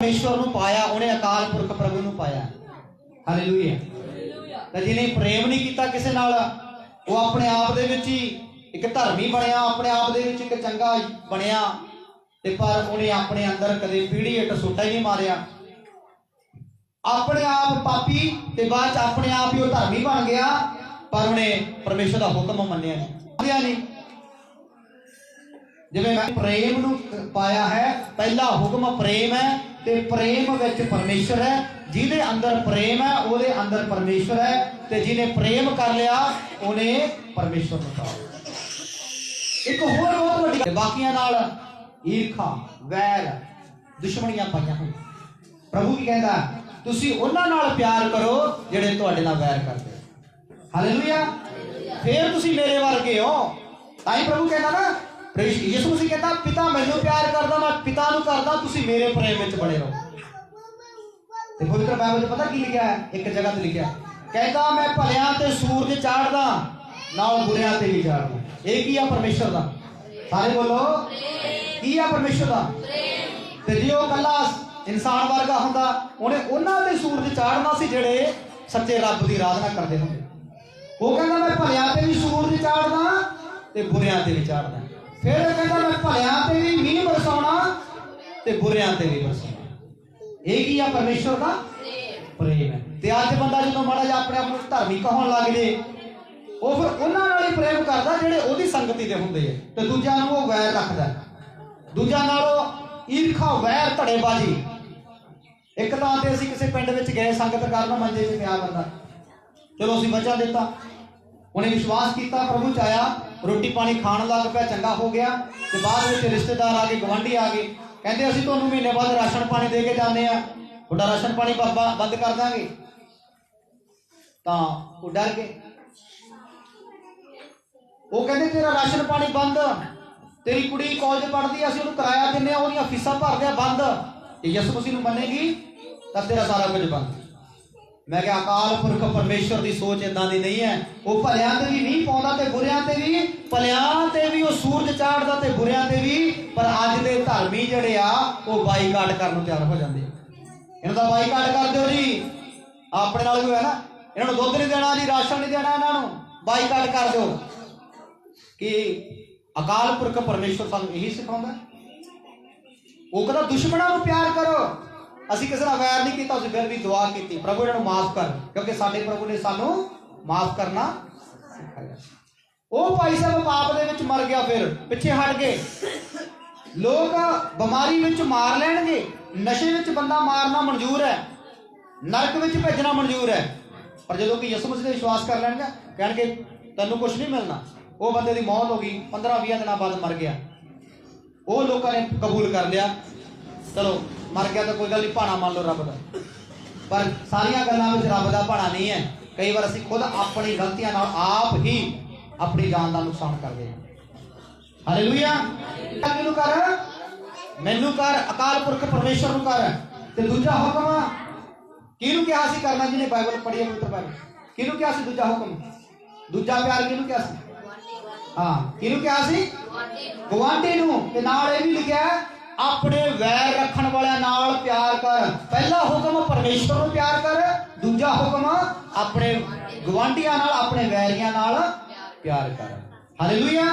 ਪਰਮੇਸ਼ਵਰ ਨੂੰ ਪਾਇਆ ਉਹਨੇ ਅਕਾਲ ਪੁਰਖ ਪ੍ਰਭੂ ਨੂੰ ਪਾਇਆ। ਹਾਲੇਲੂਇਆ ਤੇ ਜਿਹਨੇ ਪ੍ਰੇਮ ਨਹੀਂ ਕੀਤਾ ਕਿਸੇ ਨਾਲ। ਉਹ ਆਪਣੇ ਆਪ ਦੇ ਵਿੱਚ ਹੀ ਇੱਕ ਧਰਮੀ ਬਣਿਆ ਆਪਣੇ ਆਪ ਦੇ ਵਿੱਚ ਇੱਕ ਚੰਗਾ ਬਣਿਆ। ਤੇ ਪਰ ਉਹਨੇ ਆਪਣੇ ਅੰਦਰ ਕਦੇ ਪੀੜੀ ਇੱਟ ਸੁੱਟਾ ਹੀ ਨਹੀਂ ਮਾਰਿਆ। ਆਪਣੇ ਆਪ ਪਾਪੀ ਤੇ ਬਾਅਦ ਚ ਆਪਣੇ ਆਪ ਹੀ ਉਹ ਧਰਮੀ ਬਣ ਗਿਆ ਪਰ ਉਹਨੇ ਪਰਮੇਸ਼ਰ ਦਾ ਹੁਕਮ ਮੰਨਿਆ ਨਹੀਂ। ਮੰਨਿਆ ਨਹੀਂ। ਜਿਵੇਂ ਮੈਂ ਪ੍ਰੇਮ ਨੂੰ ਪਾਇਆ ਹੈ, ਪਹਿਲਾ ਹੁਕਮ ਪ੍ਰੇਮ ਹੈ ਤੇ ਪ੍ਰੇਮ ਵਿੱਚ ਪਰਮੇਸ਼ਰ ਹੈ। ਜਿਹਦੇ ਅੰਦਰ ਪ੍ਰੇਮ ਹੈ, ਉਹਦੇ ਅੰਦਰ ਪਰਮੇਸ਼ਰ ਹੈ ਤੇ ਜਿਹਨੇ ਪ੍ਰੇਮ ਕਰ ਲਿਆ, ਉਹਨੇ ਪਰਮੇਸ਼ਰ ਨੂੰ ਪਾ ਇੱਕ ਹੋਰ ਬਹੁਤ ਵੱਡੀ ਬਾਕੀਆਂ ਨਾਲ ਈਰਖਾ, ਵੈਰ, ਦੁਸ਼ਮਣੀਆਂ ਪਾਈਆਂ ਹੋਈਆਂ। ਪ੍ਰਭੂ ਕੀ ਕਹਿੰਦਾ? ਤੁਸੀਂ ਉਹਨਾਂ ਨਾਲ ਪਿਆਰ ਕਰੋ ਜਿਹੜੇ ਤੁਹਾਡੇ ਨਾਲ ਵੈਰ ਕਰਦੇ ਹਾਲੇਲੂਇਆ ਫੇਰ ਤੁਸੀਂ ਮੇਰੇ ਵਰਗੇ ਹੋ। ਤਾਂ ਹੀ ਪ੍ਰਭੂ ਕਹਿੰਦਾ ਨਾ ਯਿਸੂ ਮਸੀਹ ਕਹਿੰਦਾ, ਪਿਤਾ, ਮੈਨੂੰ ਪਿਆਰ ਕਰਦਾ, ਮੈਂ ਪਿਤਾ ਨੂੰ ਕਰਦਾ, ਤੁਸੀਂ ਮੇਰੇ ਪ੍ਰੇਮ ਵਿੱਚ ਬਣੇ ਰਹੋ। ਤੇ ਪਵਿੱਤਰ ਬਾਈਬਲ 'ਚ ਪਤਾ ਕੀ ਲਿਖਿਆ ਹੈ? ਇੱਕ ਜਗ੍ਹਾ ਤੇ ਲਿਖਿਆ ਕਹਿੰਦਾ, ਮੈਂ ਭਲਿਆਂ ਤੇ ਸੂਰਜ ਚਾੜਦਾ ਨਾਲ ਬੁਰਿਆਂ ਤੇ ਵੀ ਚਾੜਦਾ। ਇਹ ਕੀ ਆ ਪਰਮੇਸ਼ਰ ਦਾ? ਸਾਰੇ ਬੋਲੋ, ਕੀ ਆ ਪਰਮੇਸ਼ਰ ਦਾ? ਤੇ ਜੇ ਉਹ ਕੱਲਾ ਇਨਸਾਨ ਵਰਗਾ ਹੁੰਦਾ, ਉਹਨੇ ਉਹਨਾਂ ਤੇ ਸੂਰਜ ਚਾੜਨਾ ਸੀ ਜਿਹੜੇ ਸੱਚੇ ਰੱਬ ਦੀ ਆਰਾਧਨਾ ਕਰਦੇ ਹੁੰਦੇ। ਉਹ ਕਹਿੰਦਾ, ਮੈਂ ਭਲਿਆਂ ਤੇ ਵੀ ਸੂਰਜ ਚਾੜਦਾ ਤੇ ਬੁਰਿਆਂ ਤੇ ਵੀ ਚਾੜਦਾ। ਫਿਰ ਇਹ ਕਹਿੰਦਾ ਮੈਂ ਭਲਿਆਂ ਤੇ ਵੀ ਮੀਂਹ ਬਰਸਾਉਣਾ ਤੇ ਬੁਰਿਆਂ ਤੇ ਵੀ ਬਰਸਾਉਣਾ ਇਹ ਕੀ ਆ ਪਰਮੇਸ਼ਰ ਦਾ? ਪ੍ਰੇਮ ਹੈ। ਤੇ ਅੱਜ ਬੰਦਾ ਜਦੋਂ ਮਾੜਾ ਜਿਹਾ ਆਪਣੇ ਆਪ ਨੂੰ ਧਰਮੀ ਕਹਾਉਣ ਲੱਗ ਜੇ, ਉਹ ਫਿਰ ਉਹਨਾਂ ਨਾਲ ਹੀ ਪ੍ਰੇਮ ਕਰਦਾ ਜਿਹੜੇ ਉਹਦੀ ਸੰਗਤੀ ਦੇ ਹੁੰਦੇ ਆ। ਤੇ ਦੂਜਿਆਂ ਨੂੰ ਉਹ ਵੈਰ ਰੱਖਦਾ। ਦੂਜਿਆਂ ਨਾਲ ਉਹ ਈਰਖਾ, ਵੈਰ, ਧੜੇਬਾਜ਼ੀ। ਇੱਕ ਤਾਂ ਤੇ ਅਸੀਂ ਕਿਸੇ ਪਿੰਡ ਵਿੱਚ ਗਏ, ਸੰਗਤ ਕਰਨ ਮੰਜੇ ਚ ਪਿਆ ਬੰਦਾ। ਚਲੋ ਅਸੀਂ ਵਚਨ ਦਿੱਤਾ। ਉਹਨੇ ਵਿਸ਼ਵਾਸ ਕੀਤਾ, ਪ੍ਰਭੂ ਚ ਆਇਆ। ਰੋਟੀ ਪਾਣੀ ਖਾਣ ਲੱਗ ਪਿਆ, ਚੰਗਾ ਹੋ ਗਿਆ ਤੇ ਬਾਅਦ ਵਿੱਚ ਰਿਸ਼ਤੇਦਾਰ ਆ ਗਏ ਗਵਾਂਢੀ ਆ ਗਏ। ਕਹਿੰਦੇ ਅਸੀਂ ਤੁਹਾਨੂੰ ਮਹੀਨੇ ਬਾਅਦ ਰਾਸ਼ਨ ਪਾਣੀ ਦੇ ਕੇ ਜਾਂਦੇ ਆ ਤੁਹਾਡਾ ਰਾਸ਼ਨ ਪਾਣੀ ਬਾਬਾ ਬੰਦ ਕਰ ਦਾਂਗੇ। ਤਾਂ ਉਹ ਡਰ ਗਏ। ਉਹ ਕਹਿੰਦੇ, ਤੇਰਾ ਰਾਸ਼ਨ ਪਾਣੀ ਬੰਦ। ਤੇਰੀ ਕੁੜੀ ਕਾਲਜ ਪੜ੍ਹਦੀ ਅਸੀਂ ਉਹਨੂੰ ਕਿਰਾਇਆ ਦਿੰਨੇ ਆ ਉਹਦੀਆਂ ਫੀਸਾਂ ਭਰਦੇ ਆ, ਬੰਦ। ਤੇ ਯਿਸੂ ਮਸੀਹ ਨੂੰ ਮੰਨੇਗੀ, ਤਾਂ ਤੇਰਾ ਸਾਰਾ ਕੁਝ ਬੰਦ। ਮੈਂ ਕਿਹਾ, ਅਕਾਲ ਪੁਰਖ ਪਰਮੇਸ਼ਰ ਦੀ ਸੋਚ ਇਦਾਂ ਦੀ ਨਹੀਂ ਹੈ। ਉਹ ਭਲਿਆਂ ਤੇ ਵੀ ਨਹੀਂ ਪਾਉਂਦਾ ਤੇ ਬੁਰਿਆਂ ਤੇ ਵੀ, ਭਲਿਆਂ ਤੇ ਵੀ, ਉਹ ਸੂਰਜ ਚਾੜਦਾ ਤੇ ਬੁਰਿਆਂ ਤੇ ਵੀ, ਪਰ ਅੱਜ ਦੇ ਧਰਮੀ ਜਿਹੜੇ ਆ, ਉਹ ਬਾਈਕਾਟ ਕਰਨ ਨੂੰ ਤਿਆਰ ਹੋ ਜਾਂਦੇ ਇਹਨਾਂ ਦਾ ਬਾਈਕਾਟ ਕਰ ਦਿਓ ਜੀ। ਆਪਣੇ ਨਾਲ ਵੀ ਹੋਇਆ ਨਾ। ਇਹਨਾਂ ਨੂੰ ਦੁੱਧ ਨਹੀਂ ਦੇਣਾ ਜੀ, ਰਾਸ਼ਨ ਨਹੀਂ ਦੇਣਾ ਇਹਨਾਂ ਨੂੰ। ਬਾਈਕਾਟ ਕਰ ਦਿਓ। ਕਿ ਅਕਾਲ ਪੁਰਖ ਪਰਮੇਸ਼ਰ ਸਾਨੂੰ ਇਹੀ ਸਿਖਾਉਂਦਾ। ਉਹ ਕਹਿੰਦਾ, ਦੁਸ਼ਮਣਾਂ ਨੂੰ ਪਿਆਰ ਕਰੋ। ਅਸੀਂ ਕਿਸੇ ਨਾਲ ਵੈਰ ਨਹੀਂ ਕੀਤਾ ਅਸੀਂ ਫਿਰ ਵੀ ਦੁਆ ਕੀਤੀ। ਪ੍ਰਭੂ ਇਹਨਾਂ ਨੂੰ ਮਾਫ ਕਰ, ਕਿਉਂਕਿ ਸਾਡੇ ਪ੍ਰਭੂ ਨੇ ਸਾਨੂੰ ਮਾਫ ਕਰਨਾ ਸਿਖਾਇਆ। ਉਹ ਭਾਈ ਸਾਹਿਬ ਪਾਪ ਦੇ ਵਿੱਚ ਮਰ ਗਿਆ ਫਿਰ, ਪਿੱਛੇ ਹਟ ਗਏ। ਲੋਕ ਬਿਮਾਰੀ ਵਿੱਚ ਮਾਰ ਲੈਣਗੇ, ਨਸ਼ੇ ਵਿੱਚ ਬੰਦਾ ਮਾਰਨਾ ਮਨਜ਼ੂਰ ਹੈ, ਨਰਕ ਵਿੱਚ ਭੇਜਣਾ ਮਨਜ਼ੂਰ ਹੈ। ਪਰ ਜਦੋਂ ਕਿ ਯਿਸੂ ਮਸੀਹ ਤੇ ਵਿਸ਼ਵਾਸ ਕਰ ਲੈਣਗੇ, ਕਹਿਣਗੇ, ਤੈਨੂੰ ਕੁਝ ਨਹੀਂ ਮਿਲਣਾ। ਉਹ ਬੰਦੇ ਦੀ ਮੌਤ ਹੋ ਗਈ 15-20 ਦਿਨਾਂ ਬਾਅਦ ਮਰ ਗਿਆ। ਉਹ ਲੋਕਾਂ ਨੇ ਕਬੂਲ ਕਰ ਲਿਆ। ਚਲੋ ਮਰ ਗਿਆ ਤਾਂ ਕੋਈ ਗੱਲ ਨਹੀਂ, ਭਾਣਾ ਮੰਨ ਲਓ ਰੱਬ ਦਾ। ਪਰ ਸਾਰੀਆਂ ਗੱਲਾਂ ਵਿੱਚ ਰੱਬ ਦਾ ਭਾਣਾ ਨਹੀਂ ਹੈ। ਕਈ ਵਾਰ ਅਸੀਂ ਖੁਦ ਆਪਣੀ ਗਲਤੀਆਂ ਨਾਲ ਆਪ ਹੀ ਆਪਣੀ ਜਾਨ ਦਾ ਨੁਕਸਾਨ ਕਰਦੇ ਹਾਂ। ਹਾਲੇਲੂਇਆ ਕਿਹਨੂੰ ਕਰ ਮੈਨੂੰ ਕਰ ਅਕਾਲ ਪੁਰਖ ਪਰਮੇਸ਼ਰ ਨੂੰ ਕਰ ਤੇ ਦੂਜਾ ਹੁਕਮ ਕਿਹਨੂੰ ਕਿਹਾ ਸੀ ਕਰਨਾ ਜਿਹਨੇ ਬਾਈਬਲ ਪੜ੍ਹੀ ਹੈ ਪਵਿੱਤਰ ਬਾਈਬਲ ਕਿਹਨੂੰ ਕਿਹਾ ਸੀ ਦੂਜਾ ਹੁਕਮ? ਦੂਜਾ ਪਿਆਰ ਕਿਹਨੂੰ ਕਿਹਾ ਸੀ? ਹਾਂ, ਕਿਹਨੂੰ ਕਿਹਾ ਸੀ? ਗਵਾਂਢੀ ਨੂੰ। ਤੇ ਨਾਲ ਇਹ ਵੀ ਲਿਖਿਆ ਆਪਣੇ ਵੈਰ ਰੱਖਣ ਵਾਲਿਆਂ ਨਾਲ ਪਿਆਰ ਕਰ। ਪਹਿਲਾ ਹੁਕਮ ਪਰਮੇਸ਼ਵਰ ਨੂੰ ਪਿਆਰ ਕਰ ਦੂਜਾ ਹੁਕਮ ਆਪਣੇ ਗਵਾਂਢੀਆਂ ਨਾਲ ਆਪਣੇ ਵੈਰੀਆਂ ਨਾਲ ਪਿਆਰ ਕਰ। ਹਾਲੇਲੂਇਆ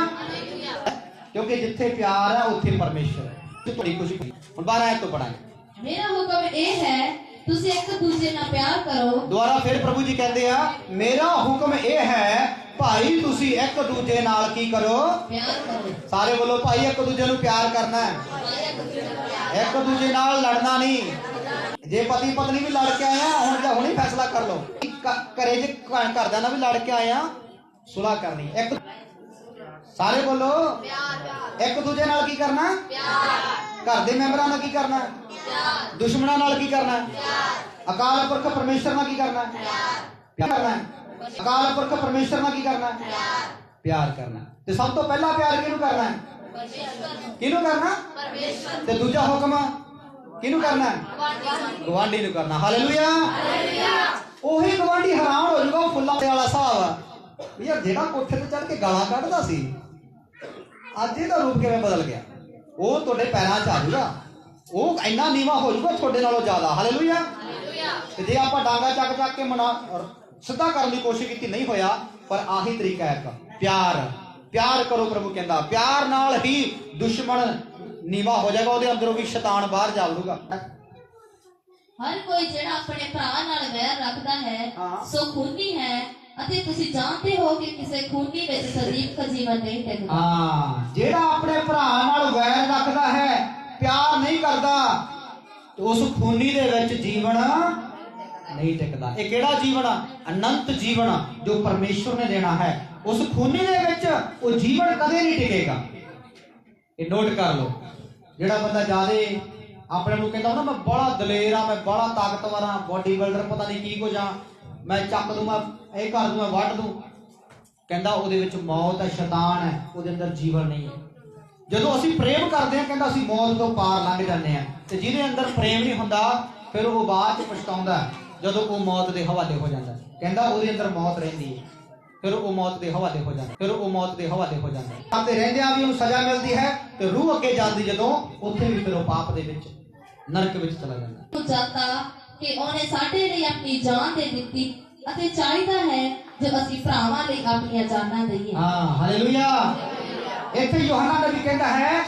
ਕਿਉਂਕਿ ਜਿੱਥੇ ਪਿਆਰ ਹੈ ਉੱਥੇ ਪਰਮੇਸ਼ਵਰ ਹੈ। ਤੇ ਬੜੀ ਖੁਸ਼ੀ ਹੁਣ 12 ਆਇਤ ਤੋਂ ਪੜਾਂਗੇ ਮੇਰਾ ਹੁਕਮ ਇਹ ਹੈ ਤੁਸੀਂ ਇੱਕ ਦੂਜੇ ਨਾਲ ਪਿਆਰ ਕਰੋ। ਦੁਬਾਰਾ ਫਿਰ ਪ੍ਰਭੂ ਜੀ ਕਹਿੰਦੇ ਆ ਮੇਰਾ ਹੁਕਮ ਇਹ ਹੈ ਭਾਈ ਤੁਸੀਂ ਇੱਕ ਦੂਜੇ ਨਾਲ ਕੀ ਕਰੋ? ਪਿਆਰ ਕਰੋ। ਸਾਰੇ ਬੋਲੋ ਭਾਈ ਇੱਕ ਦੂਜੇ ਨੂੰ ਪਿਆਰ ਕਰਨਾ ਹੈ। ਇੱਕ ਦੂਜੇ ਨਾਲ ਲੜਨਾ ਨਹੀਂ। ਜੇ ਪਤੀ ਪਤਨੀ ਵੀ ਲੜ ਕੇ ਆਇਆ ਹੁਣ ਜਾਂ ਹੁਣੇ ਫੈਸਲਾ ਕਰ ਲਓ। ਘਰੇ ਜੇ ਘਰਦਿਆਂ ਨਾਲ ਵੀ ਲੜ ਕੇ ਆਇਆ ਸੁਲਾ ਕਰਨੀ। ਇੱਕ ਸਾਰੇ ਬੋਲੋ। ਇੱਕ ਦੂਜੇ ਨਾਲ ਕੀ ਕਰਨਾ? ਘਰ ਦੇ ਮੈਂਬਰਾਂ ਨਾਲ ਕੀ ਕਰਨਾ? ਦੁਸ਼ਮਣਾਂ ਨਾਲ ਕੀ ਕਰਨਾ? ਅਕਾਲ ਪੁਰਖ ਪਰਮੇਸ਼ਰ ਨਾਲ ਕੀ ਕਰਨਾ? ਪਿਆਰ। ਕਰਨਾ। ਅਕਾਲ ਪੁਰਖ ਪਰਮੇਸ਼ਰ ਨਾਲ ਕੀ ਕਰਨਾ? ਪਿਆਰ। ਕਰਨਾ। ਤੇ ਸਭ ਤੋਂ ਪਹਿਲਾ ਪਿਆਰ ਕਿਹਨੂੰ ਕਰਨਾ ਹੈ? ਕਿਹਨੂੰ ਕਰਨਾ? ਤੇ ਦੂਜਾ ਹੁਕਮ ਕਿਹਨੂੰ ਕਰਨਾ ਗਵਾਂਢੀ ਨੂੰ। ਕਰਨਾ। ਹਾਲੇਲੂਇਆ ਉਹੀ ਗਵਾਂਢੀ ਹੈਰਾਨ ਹੋ ਜਾਊਗਾ ਫੁੱਲਾਂ ਵਾਲਾ ਆ। ਵੀ ਯਾਰ ਜਿਹੜਾ ਕੋਠੇ ਤੇ ਚੜ ਕੇ ਗਾਲਾਂ ਕੱਢਦਾ ਸੀ ਅੱਜ ਇਹਦਾ ਰੂਪ ਕਿਵੇਂ ਬਦਲ ਗਿਆ? ਉਹ ਤੁਹਾਡੇ ਪੈਰਾਂ 'ਚ ਆ ਜਾਊਗਾ। ਉਹ ਇੰਨਾ ਨੀਵਾ ਹੋ ਜਾਊਗਾ ਤੁਹਾਡੇ ਨਾਲੋਂ ਜ਼ਿਆਦਾ। ਹਾਲੇਲੂਇਆ ਤੇ ਜੇ ਆਪਾਂ ਡਾਂਗਾ ਚੱਕ ਚੱਕ ਕੇ ਮਨਾ ਸਿੱਧਾ ਕਰਨ ਦੀ ਕੋਸ਼ਿਸ਼ ਕੀਤੀ ਨਹੀਂ ਹੋਇਆ ਪਰ ਆਹੀ ਤਰੀਕਾ ਹੈ ਪਿਆਰ। ਪਿਆਰ ਕਰੋ ਪ੍ਰਭੂ ਕਹਿੰਦਾ। ਪਿਆਰ ਨਾਲ ਹੀ ਦੁਸ਼ਮਣ ਨੀਵਾ ਹੋ ਜਾਏਗਾ ਉਹਦੇ ਅੰਦਰੋਂ ਵੀ ਸ਼ੈਤਾਨ ਬਾਹਰ ਜਾਊਗਾ ਹਰ ਕੋਈ ਜਿਹੜਾ ਆਪਣੇ ਭਰਾ ਨਾਲ ਵੈਰ ਰੱਖਦਾ ਹੈ। ਸੋ ਖੂਨੀ ਹੈ ਅਤੇ ਤੁਸੀਂ ਜਾਣਦੇ ਹੋ ਕਿ ਕਿਸੇ ਖੂਨੀ ਵਿੱਚ ਸਦੀਵ ਦਾ ਜੀਵਨ ਨਹੀਂ ਟਿਕਦਾ ਹਾਂ, ਜਿਹੜਾ ਆਪਣੇ ਭਰਾ ਨਾਲ ਵੈਰ ਰੱਖਦਾ ਹੈ, ਪਿਆਰ ਨਹੀਂ ਕਰਦਾ ਉਸ ਖੂਨੀ ਦੇ ਵਿੱਚ ਜੀਵਨ ਨਹੀਂ ਟਿਕਦਾ। ਇਹ ਕਿਹੜਾ ਜੀਵਨ ਆ? ਅਨੰਤ ਜੀਵਨ ਜੋ ਪਰਮੇਸ਼ਵਰ ਨੇ ਦੇਣਾ ਹੈ। ਉਸ ਖੂਨੀ ਦੇ ਵਿੱਚ ਉਹ ਜੀਵਨ ਕਦੇ ਨਹੀਂ ਟਿਕੇਗਾ। ਇਹ ਨੋਟ ਕਰ ਲਓ। ਜਿਹੜਾ ਬੰਦਾ ਜਾਦੇ ਆਪਣੇ ਨੂੰ ਕਹਿੰਦਾ ਨਾ ਮੈਂ ਬੜਾ ਦਲੇਰ ਆ, ਮੈਂ ਬੜਾ ਤਾਕਤਵਰ ਆ ਬੋਡੀ ਬਿਲਡਰ ਪਤਾ ਨਹੀਂ ਕੀ ਕੁਝ ਆ। ਮੈਂ ਚੱਕ ਦੂੰ ਇਹ ਕਰ ਦੂੰ ਵੱਢ ਦੂੰ ਕਹਿੰਦਾ ਉਹਦੇ ਵਿੱਚ ਮੌਤ ਹੈ, ਸ਼ੈਤਾਨ ਹੈ, ਉਹਦੇ ਅੰਦਰ ਜੀਵਨ ਨਹੀਂ ਹੈ ਜਦੋਂ ਅਸੀਂ ਪ੍ਰੇਮ ਕਰਦੇ ਹਾਂ, ਕਹਿੰਦਾ ਅਸੀਂ ਮੌਤ ਤੋਂ ਪਾਰ ਲੰਘ ਜਾਂਦੇ ਹਾਂ ਤੇ ਜਿਹਦੇ ਅੰਦਰ ਪ੍ਰੇਮ ਨਹੀਂ ਹੁੰਦਾ, ਫਿਰ ਉਹ ਬਾਅਦ ਚ ਪਛਤਾਉਂਦਾ ਜਦੋਂ ਉਹ ਮੌਤ ਦੇ ਹਵਾਲੇ ਹੋ ਜਾਂਦਾ ਕਹਿੰਦਾ ਉਹਦੇ ਅੰਦਰ ਮੌਤ ਰਹਿੰਦੀ ਹੈ, ਫਿਰ ਉਹ ਮੌਤ ਦੇ ਹਵਾਲੇ ਹੋ ਜਾਂਦਾ ਫਿਰ ਉਹ ਮੌਤ ਦੇ ਹਵਾਲੇ ਹੋ ਜਾਂਦਾ ਹੈ। ਰਹਿੰਦਿਆਂ ਵੀ ਉਹਨੂੰ ਸਜ਼ਾ ਮਿਲਦੀ ਹੈ, ਤੇ ਰੂਹ ਅੱਗੇ ਜਾਂਦੀ ਜਦੋਂ ਉੱਥੇ ਵੀ ਫਿਰ ਉਹ ਪਾਪ ਦੇ ਵਿੱਚ, ਨਰਕ ਵਿੱਚ ਚਲਾ ਜਾਂਦਾ ਹੈ। ਕਿ ਉਹਨੇ ਸਾਡੇ ਲਈ ਆਪਣੀ ਜਾਨ ਦੇ ਦਿੱਤੀ ਅਤੇ ਚਾਹੀਦਾ ਹੈ ਜੋ ਅਸੀਂ ਭਰਾਵਾਂ ਲਈ ਆਪਣੀਆਂ ਜਾਨਾਂ ਦਈਏ। ਹਾਂ ਹਾਲੇਲੂਇਆ ਇੱਥੇ ਯੋਹਨਾ ਨਬੀ ਕਹਿੰਦਾ ਹੈ,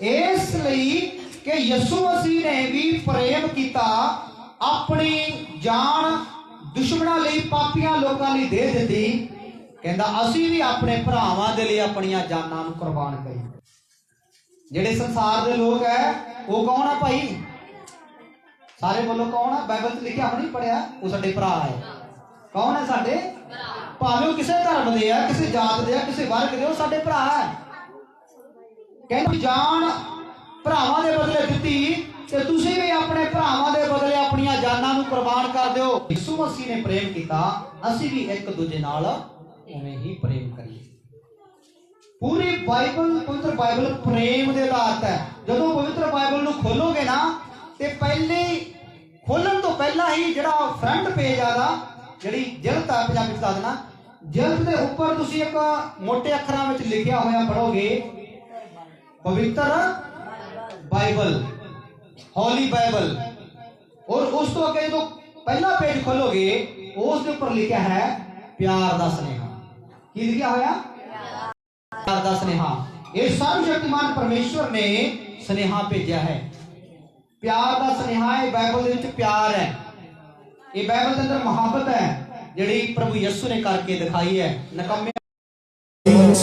ਇਸ ਲਈ ਕਿ ਯਿਸੂ ਮਸੀਹ ਨੇ ਵੀ ਪ੍ਰੇਮ ਕੀਤਾ, ਆਪਣੀ ਜਾਨ ਦੁਸ਼ਮਣਾਂ ਲਈ, ਪਾਪੀਆਂ ਲੋਕਾਂ ਲਈ ਦੇ ਦਿੱਤੀ। ਕਹਿੰਦਾ, ਅਸੀਂ ਵੀ ਆਪਣੇ ਭਰਾਵਾਂ ਦੇ ਲਈ ਆਪਣੀਆਂ ਜਾਨਾਂ ਨੂੰ ਕੁਰਬਾਨ ਕਰੀ ਜਿਹੜੇ ਸੰਸਾਰ ਦੇ ਲੋਕ ਹੈ, ਉਹ ਕੌਣ ਆ ਭਾਈ? ਸਾਰੇ ਬੋਲੋ ਕੌਣ ਆ? ਬਾਈਬਲ 'ਚ ਲਿਖਿਆ ਨਹੀਂ ਪੜਿਆ ਉਹ ਸਾਡੇ ਭਰਾ ਹੈ। ਕੌਣ ਹੈ ਸਾਡੇ? ਭਾਵੇਂ ਉਹ ਕਿਸੇ ਧਰਮ ਦੇ ਆ, ਕਿਸੇ ਜਾਤ ਦੇ ਆ, ਕਿਸੇ ਵਰਗ ਦੇ ਉਹ ਸਾਡੇ ਭਰਾ ਹੈ। ਕਹਿੰਦੇ, ਜਾਨ ਭਰਾਵਾਂ ਦੇ ਬਦਲੇ ਦਿੱਤੀ ਤੇ ਤੁਸੀਂ ਵੀ ਆਪਣੇ ਭਰਾਵਾਂ ਦੇ ਬਦਲੇ ਆਪਣੀਆਂ ਜਾਨਾਂ ਨੂੰ ਕੁਰਬਾਨ ਕਰ ਦਿਓ। ਯਿਸੂ ਮਸੀਹ ਨੇ ਪ੍ਰੇਮ ਕੀਤਾ, ਅਸੀਂ ਵੀ ਇੱਕ ਦੂਜੇ ਨਾਲ ਉਵੇਂ ਹੀ ਪ੍ਰੇਮ ਕਰੀਏ। ਪੂਰੀ ਬਾਈਬਲ, ਪਵਿੱਤਰ ਬਾਈਬਲ ਪ੍ਰੇਮ ਦੇ ਆਧਾਰ ਹੈ। ਜਦੋਂ ਪਵਿੱਤਰ ਬਾਈਬਲ ਨੂੰ ਖੋਲੋਗੇ ਨਾ ਤੇ ਪਹਿਲੇ ਖੋਲਣ ਤੋਂ ਪਹਿਲਾਂ ਹੀ ਜਿਹੜਾ ਫਰੰਟ ਪੇਜ ਆਦਾ ਜਿਹੜੀ ਜਿਲਤ ਆ ਪੰਜਾਬੀ ਚ ਦੱਸ ਦੇਣਾ ਜਿਲਤ ਦੇ ਉੱਪਰ ਤੁਸੀਂ ਇੱਕ ਮੋٹے ਅੱਖਰਾਂ ਵਿੱਚ ਲਿਖਿਆ ਹੋਇਆ ਪੜੋਗੇ ਪਵਿੱਤਰ ਬਾਈਬਲ ਹੌਲੀ ਬਾਈਬਲ ਔਰ ਉਸ ਤੋਂ ਅੱਗੇ ਜਦੋਂ ਪਹਿਲਾ ਪੇਜ ਖੋਲੋਗੇ ਉਸ ਦੇ ਉੱਪਰ ਲਿਖਿਆ ਹੈ ਪਿਆਰ ਦਾ ਸੁਨੇਹਾ ਕੀ ਲਿਖਿਆ ਹੋਇਆ ਪਿਆਰ ਦਾ ਸੁਨੇਹਾ ਇਹ ਸਰਵਸ਼ਕਤੀਮਾਨ ਪਰਮੇਸ਼ਵਰ ਨੇ ਸੁਨੇਹਾ ਭੇਜਿਆ ਹੈ ਪਿਆਰ ਦਾ ਸੁਨੇਹਾ ਇਹ ਬਾਈਬਲ ਦੇ ਵਿੱਚ ਪਿਆਰ ਹੈ। ਇਹ ਬਾਈਬਲ ਦੇ ਅੰਦਰ ਮੁਹੱਬਤ ਹੈ, ਜਿਹੜੀ ਪ੍ਰਭੂ ਯਿਸੂ ਨੇ ਕਰਕੇ ਦਿਖਾਈ ਹੈ। ਨਕਮੇ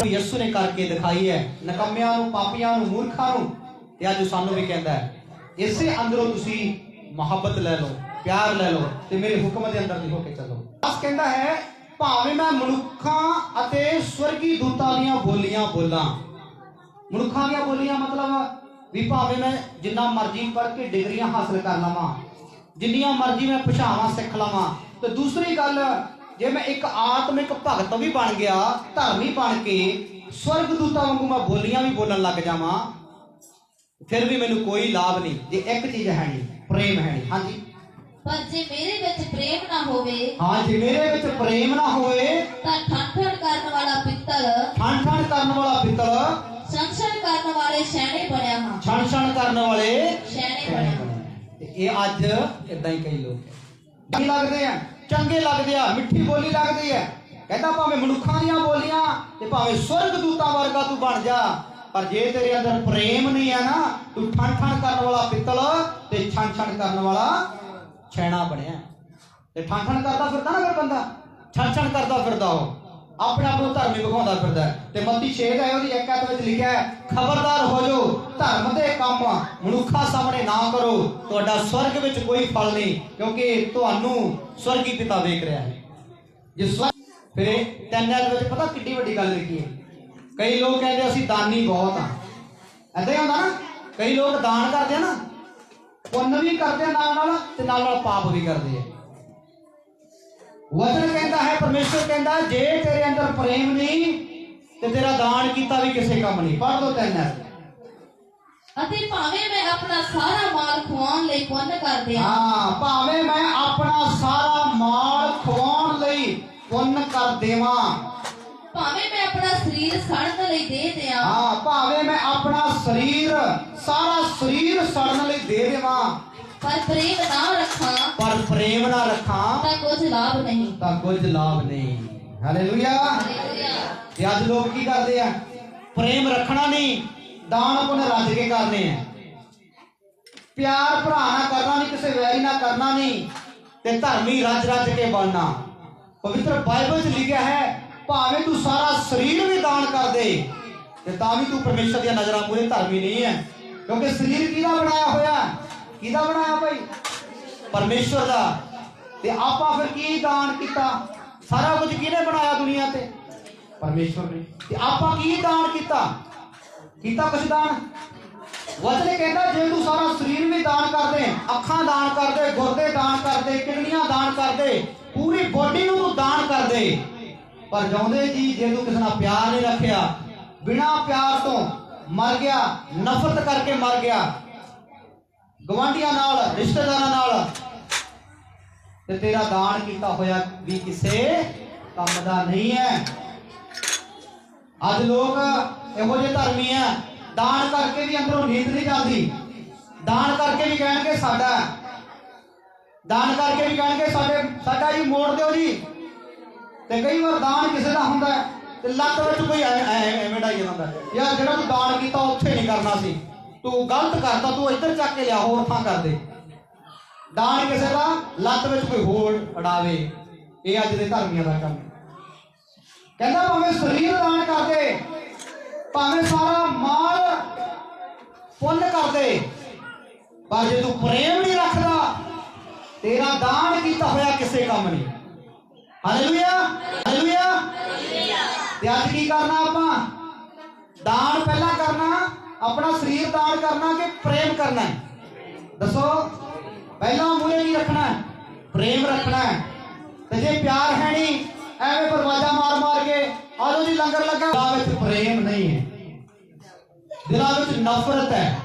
ਯਿਸੂ ਨੇ ਕਰਕੇ ਦਿਖਾਈ ਹੈ। ਨਕਮਿਆਂ ਨੂੰ, ਪਾਪੀਆਂ ਨੂੰ, ਮੂਰਖਾਂ ਨੂੰ। ਤੇ ਅੱਜ ਸਾਨੂੰ ਵੀ ਕਹਿੰਦਾ ਹੈ, ਇਸੇ ਅੰਦਰੋਂ ਤੁਸੀਂ ਮੁਹੱਬਤ ਲੈ ਲਓ, ਪਿਆਰ ਲੈ ਲਓ ਤੇ ਮੇਰੇ ਹੁਕਮ ਦੇ ਅੰਦਰ ਲਿਖੋ ਕੇ ਚੱਲੋ। ਬਸ ਕਹਿੰਦਾ ਹੈ, ਭਾਵੇਂ ਮੈਂ ਮਨੁੱਖਾਂ ਅਤੇ ਸਵਰਗੀ ਦੂਤਾਂ ਦੀਆਂ ਬੋਲੀਆਂ ਬੋਲਾਂ। ਮਨੁੱਖਾਂ ਦੀਆਂ ਬੋਲੀਆਂ ਮਤਲਬ ਵੀ ਭਾਵੇਂ ਮੈਂ ਜਿੰਨਾ ਮਰਜ਼ੀ ਪੜ੍ਹ ਕੇ ਡਿਗਰੀਆਂ ਹਾਸਲ ਕਰ ਲਵਾਂ ਜਿੰਨੀਆਂ ਮਰਜ਼ੀ ਮੈਂ ਭਾਸ਼ਾਵਾਂ ਸਿੱਖ ਲਵਾਂ ਤੇ ਦੂਸਰੀ ਗੱਲ ਜੇ ਮੈਂ ਇੱਕ ਆਤਮਿਕ ਭਗਤ ਵੀ ਬਣ ਗਿਆ ਧਰਮੀ ਬਣ ਕੇ ਸਵਰਗ ਦੂਤਾਂ ਵਾਂਗੂ ਮੈਂ ਬੋਲੀਆਂ ਵੀ ਬੋਲਣ ਲੱਗ ਜਾਵਾਂ ਫਿਰ ਵੀ ਮੈਨੂੰ ਕੋਈ ਲਾਭ ਨਹੀਂ ਜੇ ਇੱਕ ਚੀਜ਼ ਹੈ ਨਹੀਂ ਪ੍ਰੇਮ ਹੈ ਨਹੀਂ। ਹਾਂਜੀ? ਪਰ ਜੇ ਮੇਰੇ ਵਿੱਚ ਪ੍ਰੇਮ ਨਾ ਹੋਵੇ ਹਾਂ ਜੇ ਮੇਰੇ ਵਿੱਚ ਪ੍ਰੇਮ ਨਾ ਹੋਵੇ ਤਾਂ ਠੰਠਣ ਕਰਨ ਵਾਲਾ ਪਿੱਤਲ ਠਣ ਠਣ ਕਰਨ ਵਾਲਾ ਪਿੱਤਲ ਸੰਸਣ ਕਰਨ ਵਾਲੇ ਸ਼ੈਣੇ ਬਣਿਆ ਹਾਂ ਛਣ ਛਣ ਕਰਨ ਵਾਲੇ ਸ਼ੈਣੇ ਬਣਿਆ ਹਾਂ ਤੇ ਇਹ ਅੱਜ ਇਦਾਂ ਹੀ ਕਈ ਲੋਕ ਚੰਗੇ ਲੱਗਦੇ ਆ ਚੰਗੇ ਲੱਗਦੇ ਆ ਮਿੱਠੀ ਬੋਲੀ ਲੱਗਦੀ ਹੈ ਕਹਿੰਦਾ ਭਾਵੇਂ ਮਨੁੱਖਾਂ ਦੀਆਂ ਬੋਲੀਆਂ ਤੇ ਭਾਵੇਂ ਸਵਰਗ ਦੂਤਾਂ ਵਰਗਾ ਤੂੰ ਬਣ ਜਾ ਪਰ ਜੇ ਤੇਰੇ ਅੰਦਰ ਪ੍ਰੇਮ ਨਹੀਂ ਹੈ ਨਾ ਤੂੰ ਠਣ ਠਣ ਕਰਨ ਵਾਲਾ ਪਿੱਤਲ ਤੇ ਛਣ ਛਣ ਕਰਨ ਵਾਲਾ ਛੈਣਾ ਬਣਿਆ ਤੇ ਠਣ ਠਣ ਕਰਦਾ ਫਿਰਦਾ ਨਾ ਫਿਰ ਬੰਦਾ ਛਣ ਛਣ ਕਰਦਾ ਫਿਰਦਾ ਉਹ ਆਪਣੇ ਆਪ ਨੂੰ ਧਰਮੀ ਵਿਖਾਉਂਦਾ ਫਿਰਦਾ ਤੇ ਮੱਤੀ 6 ਦਾ ਉਹਦੀ ਇੱਕ ਵਿੱਚ ਲਿਖਿਆ ਹੈ, ਖਬਰਦਾਰ ਹੋ ਜਾਓ, ਧਰਮ ਦੇ ਕੰਮ ਮਨੁੱਖਾਂ ਸਾਹਮਣੇ ਨਾ ਕਰੋ, ਤੁਹਾਡਾ ਸਵਰਗ ਵਿੱਚ ਕੋਈ ਫਲ ਨਹੀਂ, ਕਿਉਂਕਿ ਤੁਹਾਨੂੰ ਸਵਰਗੀ ਪਿਤਾ ਵੇਖ ਰਿਹਾ ਹੈ। ਜੇ ਫਿਰ ਇਹ ਤਿੰਨ ਵਿੱਚ ਪਤਾ ਕਿੱਡੀ ਵੱਡੀ ਗੱਲ ਲਿਖੀ ਹੈ। ਕਈ ਲੋਕ ਕਹਿੰਦੇ ਅਸੀਂ ਦਾਨੀ ਬਹੁਤ ਆ। ਐਦਾਂ ਹੁੰਦਾ ਨਾ, ਕਈ ਲੋਕ ਦਾਨ ਕਰਦੇ ਆ ਨਾ, ਪੁੰਨ ਵੀ ਕਰਦੇ ਆ ਨਾਲ ਨਾਲ ਤੇ ਨਾਲ ਨਾਲ ਪਾਪ ਵੀ ਕਰਦੇ ਆ। ਵਚਨ ਕਹਿੰਦਾ ਹੈ ਪਰਮੇਸ਼ਰ ਕਹਿੰਦਾ ਜੇ ਤੇਰੇ ਅੰਦਰ ਪ੍ਰੇਮ ਨਹੀਂ ਤੇ ਤੇਰਾ ਦਾਨ ਕੀਤਾ ਵੀ ਕਿਸੇ ਕੰਮ ਨਹੀਂ ਪੜ੍ਹ ਦੋ ਤਿੰਨ ਹੈ ਅਤੇ ਭਾਵੇਂ ਮੈਂ ਆਪਣਾ ਸਾਰਾ ਮਾਲ ਖਵਾਉਣ ਲਈ ਪੁੰਨ ਕਰ ਦਿਆਂ ਹਾਂ ਭਾਵੇਂ ਮੈਂ ਆਪਣਾ ਸਾਰਾ ਮਾਲ ਖਵਾਉਣ ਲਈ ਪੁੰਨ ਕਰ ਦੇਵਾਂ ਭਾਵੇਂ ਮੈਂ ਆਪਣਾ ਸਰੀਰ ਸੜਨ ਲਈ ਦੇ ਦਿਆਂ ਹਾਂ ਭਾਵੇਂ ਮੈਂ ਆਪਣਾ ਸਰੀਰ ਸਾਰਾ ਸਰੀਰ ਸੜਨ ਲਈ ਦੇ ਦੇਵਾਂ ਪਰ ਪ੍ਰੇਮ ਨਾ ਰੱਖਾਂ ਪਰ ਪ੍ਰੇਮ ਨਾ ਰੱਖਾਂ ਤਾਂ ਕੁਝ ਲਾਭ ਨਹੀਂ। ਤਾਂ ਕੁਝ ਲਾਭ ਨਹੀਂ। ਹਾਲੇਲੂਇਆ ਹਾਲੇਲੂਇਆ ਤੇ ਅੱਜ ਲੋਕ ਕੀ ਕਰਦੇ ਆ? ਪ੍ਰੇਮ ਰੱਖਣਾ ਨਹੀਂ ਦਾਨ ਪੁੰਨ ਰੱਜ ਕੇ ਕਰਨੇ ਆ। ਪਿਆਰ ਭਰਾ ਨਾਲ ਕਰਨਾ ਨਹੀਂ ਕਿਸੇ ਵੈਰੀ ਨਾਲ ਕਰਨਾ ਨਹੀਂ ਤੇ ਧਰਮੀ ਰੱਜ ਰੱਜ ਕੇ ਬਣਨਾ। ਪਵਿੱਤਰ ਬਾਈਬਲ 'ਚ ਲਿਖਿਆ ਹੈ ਭਾਵੇਂ ਤੂੰ ਸਾਰਾ ਸਰੀਰ ਵੀ ਦਾਨ ਕਰ ਦੇ ਤੇ ਤਾਂ ਵੀ ਤੂੰ ਪਰਮੇਸ਼ਰ ਦੀਆਂ ਨਜ਼ਰਾਂ ਮੂਹਰੇ ਧਰਮੀ ਨਹੀਂ ਹੈ। ਕਿਉਂਕਿ ਸਰੀਰ ਕਿਹਦਾ ਬਣਾਇਆ ਹੋਇਆ? ਕਿਹਦਾ ਬਣਾਇਆ ਭਾਈ? ਪਰਮੇਸ਼ਰ ਦਾ। ਤੇ ਆਪਾਂ ਫਿਰ ਕੀ ਦਾਨ ਕੀਤਾ? ਸਾਰਾ ਕੁਝ ਕਿਹਨੇ ਬਣਾਇਆ ਦੁਨੀਆ ਤੇ? ਪਰਮੇਸ਼ਰ ਨੇ। ਤੇ ਆਪਾਂ ਕੀ ਦਾਨ ਕੀਤਾ? ਕੀਤਾ ਕੁਛ ਦਾਨ? ਵਚਨ ਕਹਿੰਦਾ ਜੇ ਤੂੰ ਸਾਰਾ ਸਰੀਰ ਵੀ ਦਾਨ ਕਰਦੇ ਅੱਖਾਂ ਦਾਨ ਕਰਦੇ ਗੁਰਦੇ ਦਾਨ ਕਰਦੇ ਕਿਡਨੀਆਂ ਦਾਨ ਕਰਦੇ ਪੂਰੀ ਬੋਡੀ ਨੂੰ ਤੂੰ ਦਾਨ ਕਰਦੇ ਪਰ ਜਾਉਂਦੇ ਜੀ ਜੇ ਤੂੰ ਕਿਸੇ ਨਾਲ ਪਿਆਰ ਨਹੀਂ ਰੱਖਿਆ ਬਿਨਾ ਪਿਆਰ ਤੋਂ ਮਰ ਗਿਆ ਨਫ਼ਰਤ ਕਰਕੇ ਮਰ ਗਿਆ ਗਵਾਂਢੀਆਂ ਨਾਲ, ਰਿਸ਼ਤੇਦਾਰਾਂ ਨਾਲ। ਤੇ ਤੇਰਾ ਦਾਨ ਕੀਤਾ ਹੋਇਆ ਵੀ ਕਿਸੇ ਕੰਮ ਦਾ ਨਹੀਂ ਹੈ। ਅੱਜ ਲੋਕ ਇਹੋ ਜਿਹੇ ਧਰਮੀ ਆ ਦਾਨ ਕਰਕੇ ਵੀ ਅੰਦਰੋਂ ਨੀਂਦ ਨਹੀਂ ਜਾਂਦੀ। ਦਾਨ ਕਰਕੇ ਵੀ ਕਹਿਣਗੇ ਸਾਡਾ। ਦਾਨ ਕਰਕੇ ਵੀ ਕਹਿਣਗੇ ਸਾਡੇ, ਸਾਡਾ ਜੀ ਮੋੜ ਦਿਓ ਜੀ। ਤੇ ਕਈ ਵਾਰ ਦਾਨ ਕਿਸੇ ਦਾ ਹੁੰਦਾ ਤੇ ਲੱਤ ਵਿੱਚ ਕੋਈ ਐਵੇਂ ਡਾਈ ਜਾਂਦਾ। ਯਾਰ ਜਿਹੜਾ ਤੂੰ ਦਾਨ ਕੀਤਾ, ਉੱਥੇ ਨਹੀਂ ਕਰਨਾ ਸੀ। ਤੂੰ ਗਲਤ ਕਰਤਾ ਤੂੰ ਇੱਧਰ ਚੱਕ ਕੇ ਲਿਆ ਹੋਰ ਥਾਂ ਕਰ ਦੇ। ਦਾਨ ਕਿਸੇ ਦਾ ਲੱਤ ਵਿੱਚ ਕੋਈ ਹੋਰ ਅੜਾਵੇ। ਇਹ ਅੱਜ ਦੇ ਧਰਮੀਆਂ ਦਾ ਕੰਮ। ਕਹਿੰਦਾ ਭਾਵੇਂ ਸਰੀਰ ਦਾਨ ਕਰਦੇ ਭਾਵੇਂ ਸਾਰਾ ਮਾਲ ਪੁੰਨ ਕਰਦੇ ਪਰ ਜੇ ਤੂੰ ਪ੍ਰੇਮ ਨਹੀਂ ਰੱਖਦਾ ਤੇਰਾ ਦਾਨ ਕੀਤਾ ਹੋਇਆ ਕਿਸੇ ਕੰਮ ਨਹੀਂ। ਹਾਲੇਲੂਇਆ ਹਾਲੇਲੂਇਆ ਤੇ ਅੱਜ ਕੀ ਕਰਨਾ ਆਪਾਂ? ਆਪਣਾ ਸਰੀਰ ਦਾਨ ਕਰਨਾ ਕਿ ਪ੍ਰੇਮ ਕਰਨਾ ਹੈ? ਦੱਸੋ, ਪਹਿਲਾਂ ਮੂਹਰੇ ਨਹੀਂ ਰੱਖਣਾ ਪ੍ਰੇਮ ਰੱਖਣਾ ਤੇ ਜੇ ਪਿਆਰ ਹੈ ਨਹੀਂ, ਐਵੇਂ ਪਰਵਾਜਾ ਮਾਰ ਮਾਰ ਕੇ ਆਲੋ ਜੀ, ਲੰਗਰ ਲੱਗਾ। ਦਿਲਾਂ ਵਿੱਚ ਪ੍ਰੇਮ ਨਹੀਂ ਹੈ। ਦਿਲਾਂ ਵਿੱਚ ਨਫ਼ਰਤ ਹੈ।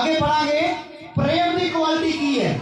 ਅੱਗੇ ਪੜਾਂਗੇ, ਪ੍ਰੇਮ ਦੀ ਕੁਆਲਿਟੀ ਕੀ ਹੈ?